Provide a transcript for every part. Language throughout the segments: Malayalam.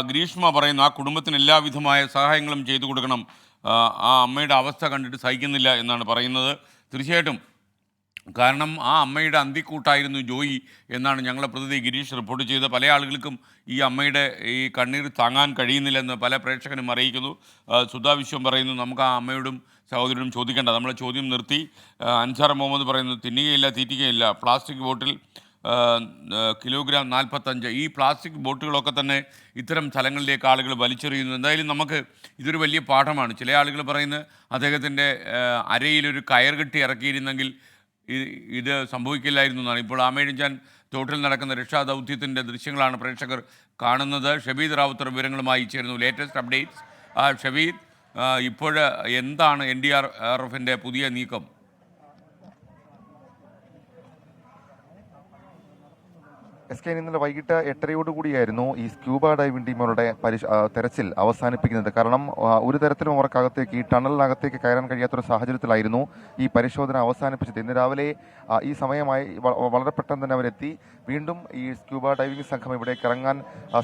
ഗ്രീഷ്മ പറയുന്നു ആ കുടുംബത്തിന് എല്ലാവിധമായ സഹായങ്ങളും ചെയ്തു കൊടുക്കണം. ആ, അമ്മയുടെ അവസ്ഥ കണ്ടിട്ട് സഹിക്കുന്നില്ല എന്നാണ് പറയുന്നത്. തീർച്ചയായിട്ടും. കാരണം ആ അമ്മയുടെ അന്തിക്കൂട്ടായിരുന്നു ജോയി എന്നാണ് ഞങ്ങളെ പ്രതിനിധി ഗിരീഷ് റിപ്പോർട്ട് ചെയ്ത പല ആളുകൾക്കും ഈ അമ്മയുടെ ഈ കണ്ണീർ താങ്ങാൻ കഴിയുന്നില്ലെന്ന് പല പ്രേക്ഷകനും അറിയിക്കുന്നു. സുധാവിശ്വം സുധാ വിശ്വം പറയുന്നു നമുക്ക് ആ അമ്മയോടും സഹോദരനും ചോദിക്കേണ്ട നമ്മളെ ചോദ്യം നിർത്തി. അൻസാർ മുഹമ്മദ് പറയുന്നു തിന്നുകയില്ല തീറ്റുകയില്ല പ്ലാസ്റ്റിക് ബോട്ടിൽ കിലോഗ്രാം നാൽപ്പത്തഞ്ച്. ഈ പ്ലാസ്റ്റിക് ബോട്ടുകളൊക്കെ തന്നെ ഇത്തരം സ്ഥലങ്ങളിലേക്ക് ആളുകൾ വലിച്ചെറിയുന്നു. എന്തായാലും നമുക്ക് ഇതൊരു വലിയ പാഠമാണ്. ചില ആളുകൾ പറയുന്നത് അദ്ദേഹത്തിന്റെ അരയിലൊരു കയർ കെട്ടി ഇറക്കിയിരുന്നെങ്കിൽ ഇത് സംഭവിക്കില്ലായിരുന്നു എന്നാണ്. ഇപ്പോൾ ആമേഴിഞ്ചാൻ തോട്ടിൽ നടക്കുന്ന രക്ഷാദൗത്യത്തിന്റെ ദൃശ്യങ്ങളാണ് പ്രേക്ഷകർ കാണുന്നത്. ഷബീദ് റാവുത്തർ വിവരങ്ങളുമായി ചേരുന്നു. ലേറ്റസ്റ്റ് അപ്ഡേറ്റ്സ് ഷബീദ് ഇപ്പോൾ എന്താണ് എൻ ഡി ആർ എഫിന്റെ പുതിയ നീക്കം? കെ ഇന്നലെ വൈകിട്ട് എട്ടരയോടുകൂടിയായിരുന്നു ഈ സ്ക്യൂബ ഡൈവിംഗ് ടീമുകളുടെ പരിശ തെരച്ചിൽ അവസാനിപ്പിക്കുന്നത്. കാരണം ഒരു തരത്തിലും അവർക്കകത്തേക്ക് ഈ ടണലിനകത്തേക്ക് കയറാൻ കഴിയാത്തൊരു സാഹചര്യത്തിലായിരുന്നു ഈ പരിശോധന അവസാനിപ്പിച്ചത്. ഇന്ന് രാവിലെ ഈ സമയമായി വളരെ പെട്ടെന്ന് തന്നെ അവരെത്തി. വീണ്ടും ഈ സ്ക്യൂബ ഡൈവിംഗ് സംഘം ഇവിടേക്ക് ഇറങ്ങാൻ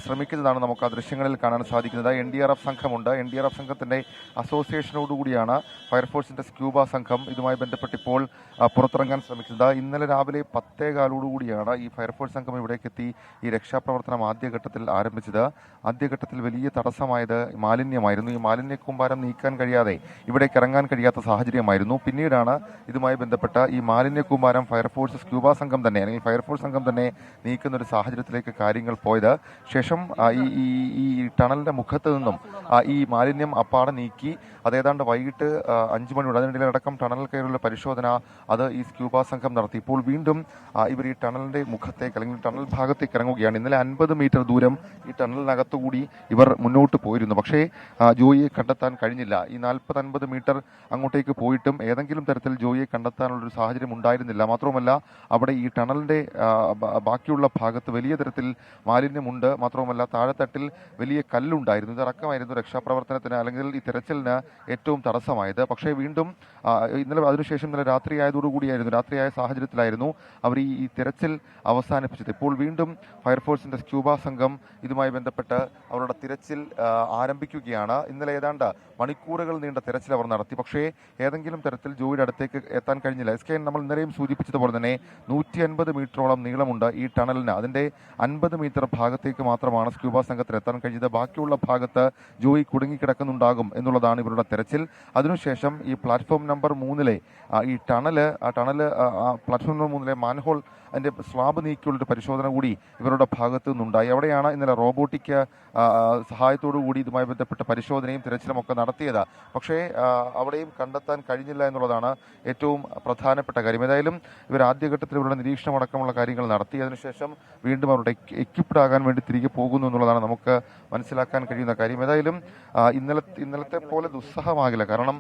ശ്രമിക്കുന്നതാണ് നമുക്ക് ആ ദൃശ്യങ്ങളിൽ കാണാൻ സാധിക്കുന്നത്. എൻ ഡി ആർ എഫ് സംഘമുണ്ട്. എൻ ഡി ആർ എഫ് സംഘത്തിന്റെ അസോസിയേഷനോടുകൂടിയാണ് ഫയർഫോഴ്സിന്റെ സ്ക്യൂബ സംഘം ഇതുമായി ബന്ധപ്പെട്ട് ഇപ്പോൾ പുറത്തിറങ്ങാൻ ശ്രമിക്കുന്നത്. ഇന്നലെ രാവിലെ പത്തേകാലോടുകൂടിയാണ് ഈ ഫയർഫോഴ്സ് സംഘം ഇവിടേക്ക് എത്തി ഈ രക്ഷാപ്രവർത്തനം ആദ്യഘട്ടത്തിൽ ആരംഭിച്ചത്. ആദ്യഘട്ടത്തിൽ വലിയ തടസ്സമായത് മാലിന്യമായിരുന്നു. ഈ മാലിന്യ കൂമ്പാരം നീക്കാൻ കഴിയാതെ ഇവിടേക്ക് ഇറങ്ങാൻ കഴിയാത്ത സാഹചര്യമായിരുന്നു. പിന്നീടാണ് ഇതുമായി ബന്ധപ്പെട്ട ഈ മാലിന്യ കൂമ്പാരം ഫയർഫോഴ്സ് സ്ക്യൂബ സംഘം തന്നെ അല്ലെങ്കിൽ ഫയർഫോഴ്സ് സംഘം തന്നെ നീക്കുന്ന ഒരു സാഹചര്യത്തിലേക്ക് കാര്യങ്ങൾ പോയത്. ശേഷം ഈ ഈ ടണലിന്റെ മുഖത്ത് നിന്നും ഈ മാലിന്യം അപ്പാടെ നീക്കി അതേതാണ്ട് വൈകിട്ട് അഞ്ച് മണിയോട് അതിനിടയിലടക്കം ടണൽ കയറിയുള്ള പരിശോധന അത് ഈ സ്ക്യൂബ സംഘം നടത്തി. ഇപ്പോൾ വീണ്ടും ഇവർ ഈ ടണലിന്റെ മുഖത്തേക്ക് അല്ലെങ്കിൽ ടണൽ ഭാഗത്തേക്ക് ഇറങ്ങുകയാണ്. ഇന്നലെ അൻപത് മീറ്റർ ദൂരം ഈ ടണലിനകത്തുകൂടി ഇവർ മുന്നോട്ട് പോയിരുന്നു. പക്ഷേ ജോയിയെ കണ്ടെത്താൻ കഴിഞ്ഞില്ല. ഈ നാൽപ്പത് അൻപത് മീറ്റർ അങ്ങോട്ടേക്ക് പോയിട്ടും ഏതെങ്കിലും തരത്തിൽ ജോയിയെ കണ്ടെത്താനുള്ള ഒരു സാഹചര്യം ഉണ്ടായിരുന്നില്ല. മാത്രവുമല്ല അവിടെ ഈ ടണലിന്റെ ബാക്കിയുള്ള ഭാഗത്ത് വലിയ തരത്തിൽ മാലിന്യമുണ്ട്. മാത്രവുമല്ല താഴെത്തട്ടിൽ വലിയ കല്ലുണ്ടായിരുന്നു. ഇതടക്കമായിരുന്നു രക്ഷാപ്രവർത്തനത്തിന് അല്ലെങ്കിൽ ഈ തെരച്ചിലിന് ഏറ്റവും തടസ്സമായത്. പക്ഷേ വീണ്ടും ഇന്നലെ അതിനുശേഷം ഇന്നലെ രാത്രിയായതോടുകൂടിയായിരുന്നു. രാത്രിയായ സാഹചര്യത്തിലായിരുന്നു അവർ ഈ ഈ തിരച്ചിൽ അവസാനിപ്പിച്ചത്. ഇപ്പോൾ വീണ്ടും ഫയർഫോഴ്സിന്റെ സ്ക്യൂബ സംഘം ഇതുമായി ബന്ധപ്പെട്ട് അവരുടെ തിരച്ചിൽ ആരംഭിക്കുകയാണ്. ഇന്നലെ ഏതാണ്ട് മണിക്കൂറുകൾ നീണ്ട തിരച്ചിൽ അവർ നടത്തി. പക്ഷേ ഏതെങ്കിലും തരത്തിൽ ജോയിയുടെ അടുത്തേക്ക് എത്താൻ കഴിഞ്ഞില്ല. എസ് കെ നമ്മൾ ഇന്നലെയും സൂചിപ്പിച്ചതുപോലെ തന്നെ നൂറ്റി അൻപത് മീറ്ററോളം നീളമുണ്ട് ഈ ടണലിന്. അതിന്റെ അൻപത് മീറ്റർ ഭാഗത്തേക്ക് മാത്രമാണ് സ്ക്യൂബ സംഘത്തിന് എത്താൻ കഴിഞ്ഞത്. ബാക്കിയുള്ള ഭാഗത്ത് ജോയി കുടുങ്ങിക്കിടക്കുന്നുണ്ടാകും എന്നുള്ളതാണ് ഇവരുടെ തിരച്ചിൽ. അതിനുശേഷം ഈ പ്ലാറ്റ്ഫോം നമ്പർ മൂന്നിലെ ഈ ടണൽ ആ ടണൽ പ്ലാറ്റ്ഫോം നമ്പർ മൂന്നിലെ മാൻഹോൾ അതിന്റെ സ്ലാബ് നീക്കിയുള്ള പരിശോധന കൂടി ഇവരുടെ ഭാഗത്തു നിന്നുണ്ടായി. അവിടെയാണ് ഇന്നലെ റോബോട്ടിക് സഹായത്തോടു കൂടി ഇതുമായി ബന്ധപ്പെട്ട പരിശോധനയും തിരച്ചിലും ഒക്കെ നടത്തിയത്. പക്ഷേ അവിടെയും കണ്ടെത്താൻ കഴിഞ്ഞില്ല എന്നുള്ളതാണ് ഏറ്റവും പ്രധാനപ്പെട്ട കാര്യം. ഏതായാലും ഇവർ ആദ്യഘട്ടത്തിൽ ഇവരുടെ നിരീക്ഷണം അടക്കമുള്ള കാര്യങ്ങൾ നടത്തി. അതിനുശേഷം വീണ്ടും അവരുടെ എക്യുപ്ഡ് ആകാൻ വേണ്ടി തിരികെ പോകുന്നു എന്നുള്ളതാണ് നമുക്ക് മനസ്സിലാക്കാൻ കഴിയുന്ന കാര്യം. ഏതായാലും ഇന്നലെ ഇന്നലത്തെ പോലെ ദുസ്സഹമാകില്ല. കാരണം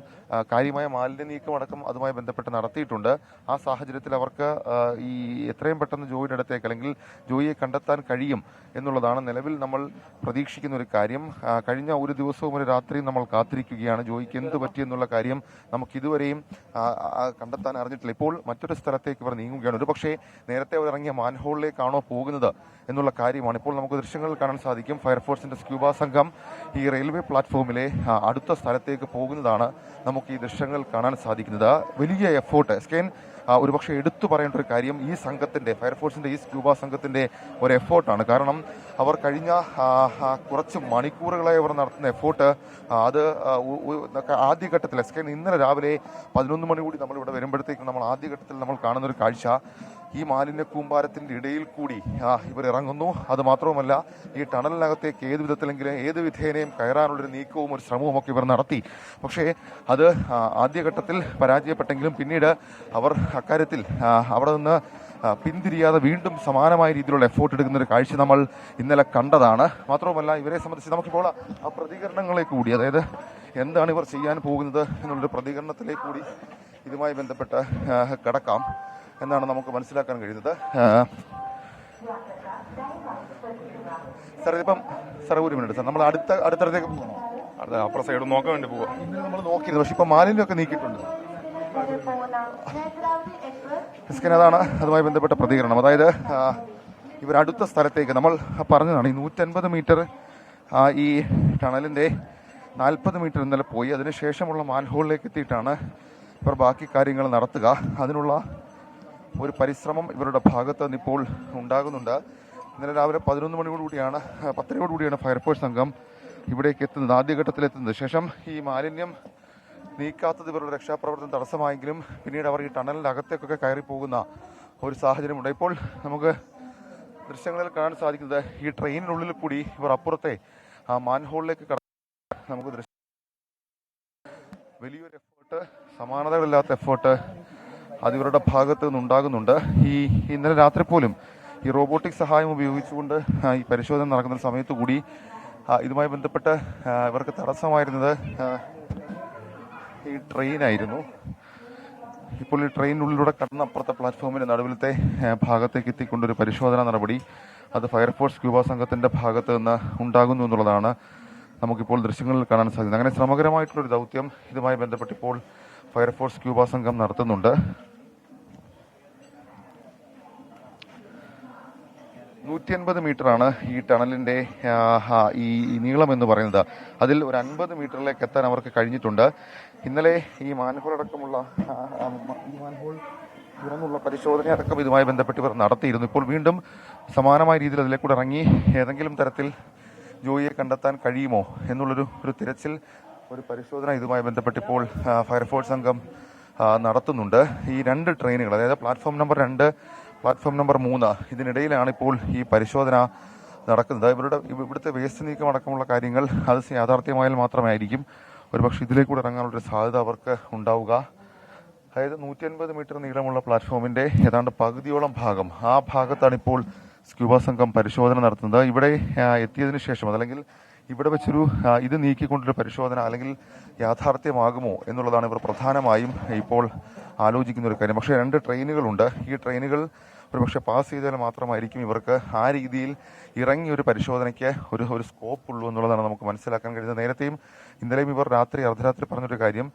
കാര്യമായ മാലിന്യ നീക്കം അടക്കം അതുമായി ബന്ധപ്പെട്ട് നടത്തിയിട്ടുണ്ട്. ആ സാഹചര്യത്തിൽ അവർക്ക് ഈ എത്രയും പെട്ടെന്ന് ജോയിയുടെ അടുത്തേക്ക് അല്ലെങ്കിൽ ജോയിയെ കണ്ടെത്താൻ കഴിയും എന്നുള്ളതാണ് നിലവിൽ നമ്മൾ പ്രതീക്ഷിക്കുന്ന ഒരു കാര്യം. കഴിഞ്ഞ ഒരു ദിവസവും ഒരു രാത്രിയും നമ്മൾ കാത്തിരിക്കുകയാണ്. ജോയിക്ക് എന്ത് പറ്റിയെന്നുള്ള കാര്യം നമുക്ക് ഇതുവരെയും ആ, ആ, കണ്ടെത്താൻ അറിഞ്ഞിട്ടില്ല. ഇപ്പോൾ മറ്റൊരു സ്ഥലത്തേക്ക് ഇവർ നീങ്ങുകയാണ്. ഒരു പക്ഷേ നേരത്തെ അവർ ഇറങ്ങിയ മാൻഹോളിലേക്കാണോ പോകുന്നത് എന്നുള്ള കാര്യമാണ്. ഇപ്പോൾ നമുക്ക് ദൃശ്യങ്ങളിൽ കാണാൻ സാധിക്കും. ഫയർഫോഴ്സിന്റെ സ്ക്യൂബ സംഘം ഈ റെയിൽവേ പ്ലാറ്റ്ഫോമിലെ അടുത്ത സ്ഥലത്തേക്ക് പോകുന്നതാണ് നമുക്ക് ഈ ദൃശ്യങ്ങൾ കാണാൻ സാധിക്കുന്നത്. വലിയ എഫോർട്ട്. സ്കെയിൻ ഒരുപക്ഷെ എടുത്തു പറയേണ്ട ഒരു കാര്യം ഈ സംഘത്തിന്റെ ഫയർഫോഴ്സിന്റെ ഈ സ്ക്യൂബ സംഘത്തിന്റെ ഒരു എഫേർട്ടാണ് കാരണം അവർ കഴിഞ്ഞ കുറച്ച് മണിക്കൂറുകളായി അവർ നടത്തുന്ന എഫേർട്ട് അത് ആദ്യഘട്ടത്തിൽ എസ് എസ്കെൻ ഇന്നലെ രാവിലെ പതിനൊന്ന് മണി കൂടി നമ്മൾ ഇവിടെ വരുമ്പോഴത്തേക്കും നമ്മൾ ആദ്യഘട്ടത്തിൽ നമ്മൾ കാണുന്ന ഒരു കാഴ്ച. ഈ മാലിന്യ കൂമ്പാരത്തിന്റെ ഇടയിൽ കൂടി ഇവർ ഇറങ്ങുന്നു. അത് മാത്രവുമല്ല ഈ ടണലിനകത്തേക്ക് ഏത് വിധത്തിലെങ്കിലും ഏത് വിധേനയും കയറാനുള്ളൊരു നീക്കവും ഒരു ശ്രമവും ഒക്കെ ഇവർ നടത്തി. പക്ഷേ അത് ആദ്യഘട്ടത്തിൽ പരാജയപ്പെട്ടെങ്കിലും പിന്നീട് അവർ അക്കാര്യത്തിൽ അവിടെ നിന്ന് പിന്തിരിയാതെ വീണ്ടും സമാനമായ രീതിയിലുള്ള എഫോർട്ട് എടുക്കുന്ന ഒരു കാഴ്ച നമ്മൾ ഇന്നലെ കണ്ടതാണ്. മാത്രവുമല്ല ഇവരെ സംബന്ധിച്ച് നമുക്കിപ്പോൾ ആ പ്രതികരണങ്ങളെ കൂടി അതായത് എന്താണ് ഇവർ ചെയ്യാൻ പോകുന്നത് എന്നുള്ളൊരു പ്രതികരണത്തിലേക്ക് കൂടി ഇതുമായി ബന്ധപ്പെട്ട് കടക്കാം. എന്നാണ് നമുക്ക് മനസ്സിലാക്കാൻ കഴിയുന്നത്. സാർ ഇതിപ്പം സാർ ഒരു മിനിറ്റ് സാർ നമ്മൾ അടുത്ത അടുത്തടുത്തേക്ക് പോകണോ? അടുത്ത അപ്പുറ സൈഡ് നോക്കാൻ വേണ്ടി പോവാം. ഇന്നലെ നമ്മൾ നോക്കിയിരുന്നു പക്ഷെ ഇപ്പൊ മാലിന്യമൊക്കെ നീക്കിയിട്ടുണ്ട്. എസ്കൻ അതാണ് അതുമായി ബന്ധപ്പെട്ട പ്രതികരണം. അതായത് ഇവരടുത്ത ഇവർ അടുത്ത സ്ഥലത്തേക്ക് നമ്മൾ പറഞ്ഞതാണ് ഈ നൂറ്റൻപത് മീറ്റർ ഈ ടണലിന്റെ നാൽപ്പത് മീറ്റർ ഇന്നലെ പോയി. അതിനുശേഷമുള്ള മാൻഹോളിലേക്ക് എത്തിയിട്ടാണ് ഇവർ ബാക്കി കാര്യങ്ങൾ നടത്തുക. അതിനുള്ള ഒരു പരിശ്രമം ഇവരുടെ ഭാഗത്ത് നിന്ന് ഉണ്ടാകുന്നുണ്ട്. ഇന്നലെ രാവിലെ പതിനൊന്ന് മണിയോടുകൂടിയാണ് പത്തരയോടുകൂടിയാണ് ഫയർഫോഴ്സ് സംഘം ഇവിടേക്ക് എത്തുന്നത്. ആദ്യഘട്ടത്തിൽ എത്തുന്നത്. ശേഷം ഈ മാലിന്യം നീക്കാത്തത് ഇവരുടെ രക്ഷാപ്രവർത്തനം തടസ്സമായെങ്കിലും പിന്നീട് അവർ ഈ ടണലിന്റെ അകത്തേക്കൊക്കെ കയറി പോകുന്ന ഒരു സാഹചര്യമുണ്ട്. ഇപ്പോൾ നമുക്ക് ദൃശ്യങ്ങളിൽ കാണാൻ സാധിക്കുന്നത് ഈ ട്രെയിനിനുള്ളിൽ കൂടി ഇവർ അപ്പുറത്തെ ആ മാൻഹോളിലേക്ക് കട നമുക്ക് ദൃശ്യം വലിയൊരു എഫേർട്ട് സമാനതകളില്ലാത്ത എഫേർട്ട് അത് ഇവരുടെ ഭാഗത്ത് നിന്നുണ്ടാകുന്നുണ്ട്. ഈ ഇന്നലെ രാത്രി പോലും ഈ റോബോട്ടിക് സഹായം ഉപയോഗിച്ചുകൊണ്ട് ഈ പരിശോധന നടക്കുന്ന സമയത്ത് കൂടി ഇതുമായി ബന്ധപ്പെട്ട് ഇവർക്ക് തടസ്സമായിരുന്നത് ഈ ട്രെയിനായിരുന്നു. ഇപ്പോൾ ഈ ട്രെയിനിനുള്ളിലൂടെ കടന്ന അപ്പുറത്തെ പ്ലാറ്റ്ഫോമിന്റെ നടുവിലത്തെ ഭാഗത്തേക്ക് എത്തിക്കൊണ്ടൊരു പരിശോധനാ നടപടി അത് ഫയർഫോഴ്സ് ക്യൂബ സംഘത്തിന്റെ ഭാഗത്ത് നിന്ന് ഉണ്ടാകുന്നു എന്നുള്ളതാണ് നമുക്കിപ്പോൾ ദൃശ്യങ്ങളിൽ കാണാൻ സാധിക്കുന്നത്. അങ്ങനെ ശ്രമകരമായിട്ടുള്ളൊരു ദൗത്യം ഇതുമായി ബന്ധപ്പെട്ട് ഇപ്പോൾ ഫയർഫോഴ്സ് ക്യൂബ സംഘം നടത്തുന്നുണ്ട്. നൂറ്റി അൻപത് മീറ്ററാണ് ഈ ടണലിന്റെ ഈ നീളം എന്ന് പറയുന്നത്. അതിൽ ഒരു അൻപത് മീറ്ററിലേക്ക് എത്താൻ അവർക്ക് കഴിഞ്ഞിട്ടുണ്ട്. ഇന്നലെ ഈ മാൻഹോൾ അടക്കമുള്ള ഈ മാൻഹോൾ തുറന്നുള്ള പരിശോധന അടക്കം ഇതുമായി ബന്ധപ്പെട്ട് ഇവർ നടത്തിയിരുന്നു. ഇപ്പോൾ വീണ്ടും സമാനമായ രീതിയിൽ അതിലേക്കൂടെ ഇറങ്ങി. ഏതെങ്കിലും തരത്തിൽ ജോയിയെ കണ്ടെത്താൻ കഴിയുമോ എന്നുള്ളൊരു ഒരു തിരച്ചിൽ ഒരു പരിശോധന ഇതുമായി ബന്ധപ്പെട്ട് ഇപ്പോൾ ഫയർഫോഴ്സ് സംഘം നടത്തുന്നുണ്ട്. ഈ രണ്ട് ട്രെയിനുകൾ അതായത് പ്ലാറ്റ്ഫോം നമ്പർ രണ്ട് പ്ലാറ്റ്ഫോം നമ്പർ മൂന്ന്. ഇതിനിടയിലാണ് ഇപ്പോൾ ഈ പരിശോധന നടക്കുന്നത്. ഇവരുടെ ഇവ- ഇവിടുത്തെ വേസ്റ്റ് നീക്കം അടക്കമുള്ള കാര്യങ്ങൾ അത് യാഥാർത്ഥ്യമായാൽ മാത്രമായിരിക്കും. ഒരുപക്ഷെ ഇതിലേക്കൂടെ ഇറങ്ങാനുള്ളൊരു സാധ്യത അവർക്ക് ഉണ്ടാവുക. അതായത് നൂറ്റി അൻപത് മീറ്റർ നീളമുള്ള പ്ലാറ്റ്ഫോമിന്റെ ഏതാണ്ട് പകുതിയോളം ഭാഗം ആ ഭാഗത്താണ് ഇപ്പോൾ സ്ക്യൂബ സംഘം പരിശോധന നടത്തുന്നത്. ഇവിടെ എത്തിയതിന് ശേഷം അതല്ലെങ്കിൽ ഇവിടെ വെച്ചൊരു ഇത് നീക്കിക്കൊണ്ടൊരു പരിശോധന അല്ലെങ്കിൽ യാഥാർത്ഥ്യമാകുമോ എന്നുള്ളതാണ് ഇവർ പ്രധാനമായും ഇപ്പോൾ ആലോചിക്കുന്ന ഒരു കാര്യം. പക്ഷേ രണ്ട് ട്രെയിനുകളുണ്ട്. ഈ ട്രെയിനുകൾ ഒരുപക്ഷെ പാസ് ചെയ്താൽ മാത്രമായിരിക്കും ഇവർക്ക് ആ രീതിയിൽ ഇറങ്ങി ഒരു പരിശോധനയ്ക്ക് ഒരു ഒരു സ്കോപ്പ് ഉള്ളൂ എന്നുള്ളതാണ് നമുക്ക് മനസ്സിലാക്കാൻ കഴിയുന്നത്. നേരത്തെയും ഇന്നലെയും ഇവർ രാത്രി അർദ്ധരാത്രി പറഞ്ഞൊരു കാര്യം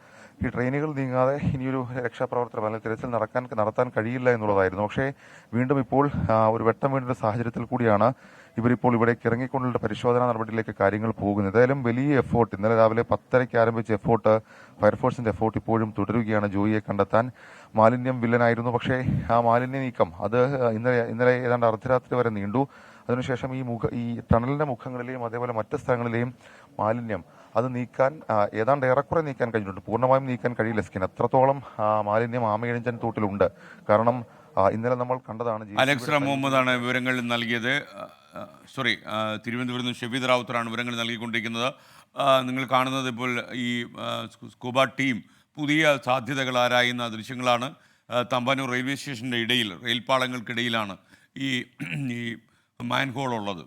ഈ ട്രെയിനുകൾ നീങ്ങാതെ ഇനിയൊരു രക്ഷാപ്രവർത്തനം അല്ലെങ്കിൽ തിരച്ചിൽ നടക്കാൻ നടത്താൻ കഴിയില്ല എന്നുള്ളതായിരുന്നു. പക്ഷേ വീണ്ടും ഇപ്പോൾ ഒരു വെട്ടം വീണ്ടും ഒരു സാഹചര്യത്തിൽ കൂടിയാണ് ഇവരിപ്പോൾ ഇവിടേക്ക് ഇറങ്ങിക്കൊണ്ടുള്ള പരിശോധനാ നടപടിയിലേക്ക് കാര്യങ്ങൾ പോകുന്നു. ഏതായാലും വലിയ എഫോർട്ട് ഇന്നലെ രാവിലെ പത്തരയ്ക്ക് ആരംഭിച്ച എഫോർട്ട് ഫയർഫോഴ്സിന്റെ എഫോർട്ട് ഇപ്പോഴും തുടരുകയാണ്. ജോയിയെ കണ്ടെത്താൻ മാലിന്യം വില്ലനായിരുന്നു. പക്ഷേ ആ മാലിന്യ നീക്കം അത് ഇന്നലെ ഇന്നലെ ഏതാണ്ട് അർദ്ധരാത്രി വരെ നീണ്ടു. അതിനുശേഷം ഈ മുഖ ഈ ടണലിന്റെ മുഖങ്ങളിലെയും അതേപോലെ മറ്റ് സ്ഥലങ്ങളിലെയും മാലിന്യം അത് നീക്കാൻ ഏതാണ്ട് ഏറെക്കുറെ നീക്കാൻ കഴിഞ്ഞിട്ടുണ്ട്. പൂർണമായും നീക്കാൻ കഴിയില്ല സ്കിൻ. അത്രത്തോളം മാലിന്യം ആമയിഴഞ്ചൻ തോട്ടിലുണ്ട്. കാരണം ഇന്നലെ നമ്മൾ കണ്ടതാണ് അലക്സ് മുഹമ്മദാണ് വിവരങ്ങൾ നൽകിയത്. സോറി തിരുവനന്തപുരത്ത് നിന്ന് ഷെബീദ് റാവുത്തറാണ് വിവരങ്ങൾ നൽകിക്കൊണ്ടിരിക്കുന്നത്. നിങ്ങൾ കാണുന്നത് ഇപ്പോൾ ഈ സ്കൂബ ടീം പുതിയ സാധ്യതകൾ ആരായുന്ന ദൃശ്യങ്ങളാണ്. തമ്പാനൂർ റെയിൽവേ സ്റ്റേഷന്റെ ഇടയിൽ റെയിൽപാളങ്ങൾക്കിടയിലാണ് ഈ ഈ മാൻഹോൾ ഉള്ളത്